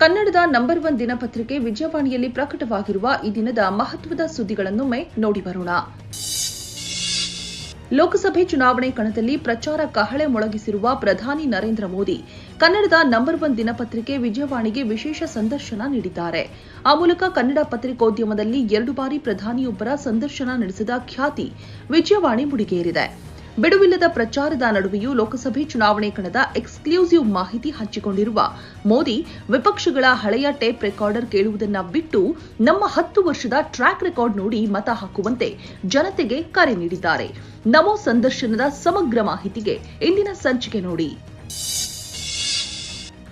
ಕನ್ನಡದ number one ದಿನಪತ್ರಿಕೆ ವಿಜಯವಾಣಿಯಲ್ಲಿ ಪ್ರಕಟವಾಗಿರುವ ಈ ದಿನದ ಮಹತ್ವದ ಸುದ್ದಿಗಳನ್ನೊಮ್ಮೆ ನೋಡಿ ಬರೋಣ. ಲೋಕಸಭೆ ಚುನಾವಣೆ ಕಣದಲ್ಲಿ ಪ್ರಚಾರ ಕಹಳೆ ಮೊಳಗಿಸಿರುವ ಪ್ರಧಾನಿ ನರೇಂದ್ರ ಮೋದಿ ಕನ್ನಡದ ನಂಬರ್ ಒನ್ ದಿನಪತ್ರಿಕೆ ವಿಜಯವಾಣಿಗೆ ವಿಶೇಷ ಸಂದರ್ಶನ ನೀಡಿದ್ದಾರೆ. ಆ ಮೂಲಕ ಕನ್ನಡ ಪತ್ರಿಕೋದ್ಯಮದಲ್ಲಿ ಎರಡು ಬಾರಿ ಪ್ರಧಾನಿಯೊಬ್ಬರ ಸಂದರ್ಶನ ನಡೆಸಿದ ಖ್ಯಾತಿ ವಿಜಯವಾಣಿ ಮುಡಿಗೇರಿದೆ. ಬಿಡುವಿಲ್ಲದ ಪ್ರಚಾರದ ನಡುವೆಯೂ ಲೋಕಸಭೆ ಚುನಾವಣೆ ಕಣದ ಎಕ್ಸ್ಕ್ಲೂಸಿವ್ ಮಾಹಿತಿ ಹಂಚಿಕೊಂಡಿರುವ ಮೋದಿ, ವಿಪಕ್ಷಗಳ ಹಳೆಯ ಟೇಪ್ ರೆಕಾರ್ಡರ್ ಕೇಳುವುದನ್ನ ಬಿಟ್ಟು ನಮ್ಮ ಹತ್ತು ವರ್ಷದ ಟ್ರ್ಯಾಕ್ ರೆಕಾರ್ಡ್ ನೋಡಿ ಮತ ಹಾಕುವಂತೆ ಜನತೆಗೆ ಕರೆ ನೀಡಿದ್ದಾರೆ. ನಮೋ ಸಂದರ್ಶನದ ಸಮಗ್ರ ಮಾಹಿತಿಗೆ ಇಂದಿನ ಸಂಚಿಕೆ ನೋಡಿ.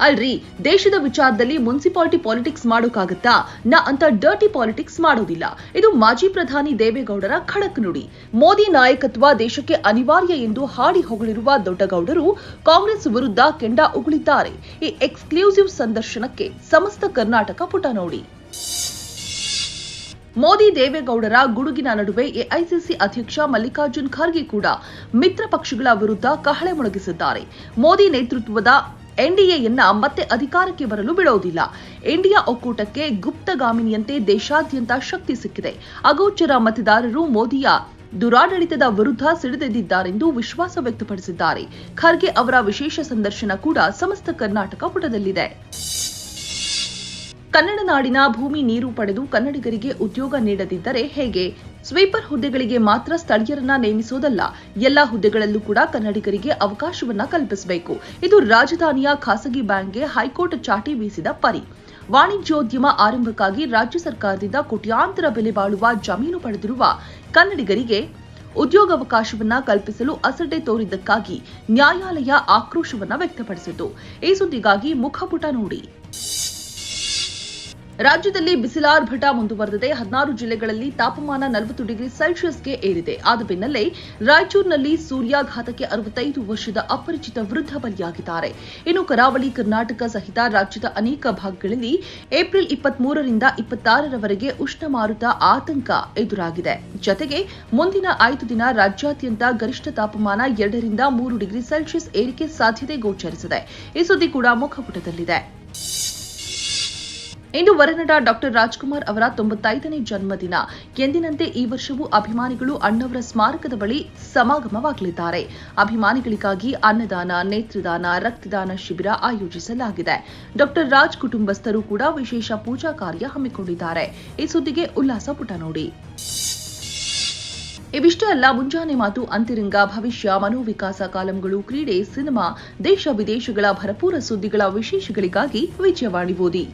ಅಲ್ರಿ, ದೇಶದ ವಿಚಾರದಲ್ಲಿ ಮುನ್ಸಿಪಾಲಿಟಿ ಪಾಲಿಟಿಕ್ಸ್ ಮಾಡೋಕ್ಕಾಗತ್ತಾ ನಾ ಅಂತ ಡರ್ಟಿ ಪಾಲಿಟಿಕ್ಸ್ ಮಾಡೋದಿಲ್ಲ. ಇದು ಮಾಜಿ ಪ್ರಧಾನಿ ದೇವೇಗೌಡರ ಖಡಕ್ ನುಡಿ. ಮೋದಿ ನಾಯಕತ್ವ ದೇಶಕ್ಕೆ ಅನಿವಾರ್ಯ ಎಂದು ಹಾಡಿ ಹೊಗಳಿರುವ ದೊಡ್ಡಗೌಡರು ಕಾಂಗ್ರೆಸ್ ವಿರುದ್ಧ ಕೆಂಡ ಉಗುಳಿದ್ದಾರೆ. ಈ ಎಕ್ಸ್ಕ್ಲೂಸಿವ್ ಸಂದರ್ಶನಕ್ಕೆ ಸಮಸ್ತ ಕರ್ನಾಟಕ ಪುಟ ನೋಡಿ. ಮೋದಿ ದೇವೇಗೌಡರ ಗುಡುಗಿನ ನಡುವೆ ಎಐಸಿಸಿ ಅಧ್ಯಕ್ಷ ಮಲ್ಲಿಕಾರ್ಜುನ್ ಖರ್ಗೆ ಕೂಡ ಮಿತ್ರ ಪಕ್ಷಗಳ ವಿರುದ್ಧ ಕಹಳೆ ಮೊಳಗಿಸಿದ್ದಾರೆ. ಮೋದಿ ನೇತೃತ್ವದ ಎನ್ಡಿಎಯನ್ನ ಮತ್ತೆ ಅಧಿಕಾರಕ್ಕೆ ಬರಲು ಬಿಡೋದಿಲ್ಲ. ಇಂಡಿಯಾ ಒಕ್ಕೂಟಕ್ಕೆ ಗುಪ್ತಗಾಮಿನಿಯಂತೆ ದೇಶಾದ್ಯಂತ ಶಕ್ತಿ ಸಿಕ್ಕಿದೆ. ಅಗೋಚರ ಮತದಾರರು ಮೋದಿಯ ದುರಾಡಳಿತದ ವಿರುದ್ಧ ಸಿಡಿದೆದ್ದಿದ್ದಾರೆಂದು ವಿಶ್ವಾಸ ವ್ಯಕ್ತಪಡಿಸಿದ್ದಾರೆ. ಖರ್ಗೆ ಅವರ ವಿಶೇಷ ಸಂದರ್ಶನ ಕೂಡ ಸಮಸ್ತ ಕರ್ನಾಟಕ ಪುಟದಲ್ಲಿದೆ. ಕನ್ನಡ ನಾಡಿನ ಭೂಮಿ ನೀರು ಪಡೆದು ಕನ್ನಡಿಗರಿಗೆ ಉದ್ಯೋಗ ನೀಡದಿದ್ದರೆ ಹೇಗೆ? ಸ್ವೀಪರ್ ಹುದ್ದೆಗಳಿಗೆ ಮಾತ್ರ ಸ್ಥಳೀಯರನ್ನ ನೇಮಿಸುವುದಲ್ಲ, ಎಲ್ಲಾ ಹುದ್ದೆಗಳಲ್ಲೂ ಕೂಡ ಕನ್ನಡಿಗರಿಗೆ ಅವಕಾಶವನ್ನ ಕಲ್ಪಿಸಬೇಕು. ಇದು ರಾಜಧಾನಿಯ ಖಾಸಗಿ ಬ್ಯಾಂಕ್ಗೆ ಹೈಕೋರ್ಟ್ ಚಾಟಿ ಬೀಸಿದ ಪರಿ. ವಾಣಿಜ್ಯೋದ್ಯಮ ಆರಂಭಕ್ಕಾಗಿ ರಾಜ್ಯ ಸರ್ಕಾರದಿಂದ ಕೋಟ್ಯಾಂತರ ಬೆಲೆ ಬಾಳುವ ಜಮೀನು ಪಡೆದಿರುವ ಕನ್ನಡಿಗರಿಗೆ ಉದ್ಯೋಗಾವಕಾಶವನ್ನ ಕಲ್ಪಿಸಲು ಅಸಡ್ಡೆ ತೋರಿದ್ದಕ್ಕಾಗಿ ನ್ಯಾಯಾಲಯ ಆಕ್ರೋಶವನ್ನ ವ್ಯಕ್ತಪಡಿಸಿತು. ಈ ಸುದ್ದಿಗಾಗಿ ಮುಖಪುಟ ನೋಡಿ. ರಾಜ್ಯದಲ್ಲಿ ಬಿಸಿಲಾರ್ಭಟ ಮುಂದುವರೆದಿದೆ. ಹದಿನಾರು ಜಿಲ್ಲೆಗಳಲ್ಲಿ ತಾಪಮಾನ ನಲವತ್ತು ಡಿಗ್ರಿ ಸೆಲ್ಸಿಯಸ್ಗೆ ಏರಿದೆ. ಆದ ಬೆನ್ನಲ್ಲೇ ರಾಯಚೂರಿನಲ್ಲಿ ಸೂರ್ಯಾಘಾತಕ್ಕೆ ಅರವತ್ತೈದು ವರ್ಷದ ಅಪರಿಚಿತ ವೃದ್ಧ ಬಲಿಯಾಗಿದ್ದಾರೆ. ಇನ್ನು ಕರಾವಳಿ ಕರ್ನಾಟಕ ಸಹಿತ ರಾಜ್ಯದ ಅನೇಕ ಭಾಗಗಳಲ್ಲಿ ಏಪ್ರಿಲ್ ಇಪ್ಪತ್ಮೂರರಿಂದ ಇಪ್ಪತ್ತಾರರವರೆಗೆ ಉಷ್ಣ ಮಾರುತ ಆತಂಕ ಎದುರಾಗಿದೆ. ಜತೆಗೆ ಮುಂದಿನ ಐದು ದಿನ ರಾಜ್ಯಾದ್ಯಂತ ಗರಿಷ್ಠ ತಾಪಮಾನ ಎರಡರಿಂದ ಮೂರು ಡಿಗ್ರಿ ಸೆಲ್ಸಿಯಸ್ ಏರಿಕೆ ಸಾಧ್ಯತೆ ಗೋಚರಿಸಿದೆ. ಈ ಸುದ್ದಿ ಕೂಡ ಮುಖಪುಟದಲ್ಲಿದೆ. ಇಂದು ವರನಟ ಡಾಕ್ಟರ್ ರಾಜ್ಕುಮಾರ್ ಅವರ ತೊಂಬತ್ತೈದನೇ ಜನ್ಮದಿನ. ಎಂದಿನಂತೆ ಈ ವರ್ಷವೂ ಅಭಿಮಾನಿಗಳು ಅಣ್ಣವರ ಸ್ಮಾರಕದ ಬಳಿ ಸಮಾಗಮವಾಗಲಿದ್ದಾರೆ. ಅಭಿಮಾನಿಗಳಿಗಾಗಿ ಅನ್ನದಾನ, ನೇತ್ರದಾನ, ರಕ್ತದಾನ ಶಿಬಿರ ಆಯೋಜಿಸಲಾಗಿದೆ. ಡಾಕ್ಟರ್ ರಾಜ್ ಕುಟುಂಬಸ್ಥರು ಕೂಡ ವಿಶೇಷ ಪೂಜಾ ಕಾರ್ಯ ಹಮ್ಮಿಕೊಂಡಿದ್ದಾರೆ. ಈ ಸುದ್ದಿಗೆ ಉಲ್ಲಾಸ ಪುಟ ನೋಡಿ. ಇವಿಷ್ಟೇ ಅಲ್ಲ, ಮುಂಜಾನೆ ಮಾತು ಅಂತಿರಂಗ, ಭವಿಷ್ಯ, ಮನೋವಿಕಾಸ ಕಾಲಂಗಳು, ಕ್ರೀಡೆ, ಸಿನಿಮಾ, ದೇಶ ವಿದೇಶಗಳ ಭರಪೂರ ಸುದ್ದಿಗಳ ವಿಶೇಷಗಳಿಗಾಗಿ ವಿಜಯವಾಣಿ ಓದಿ.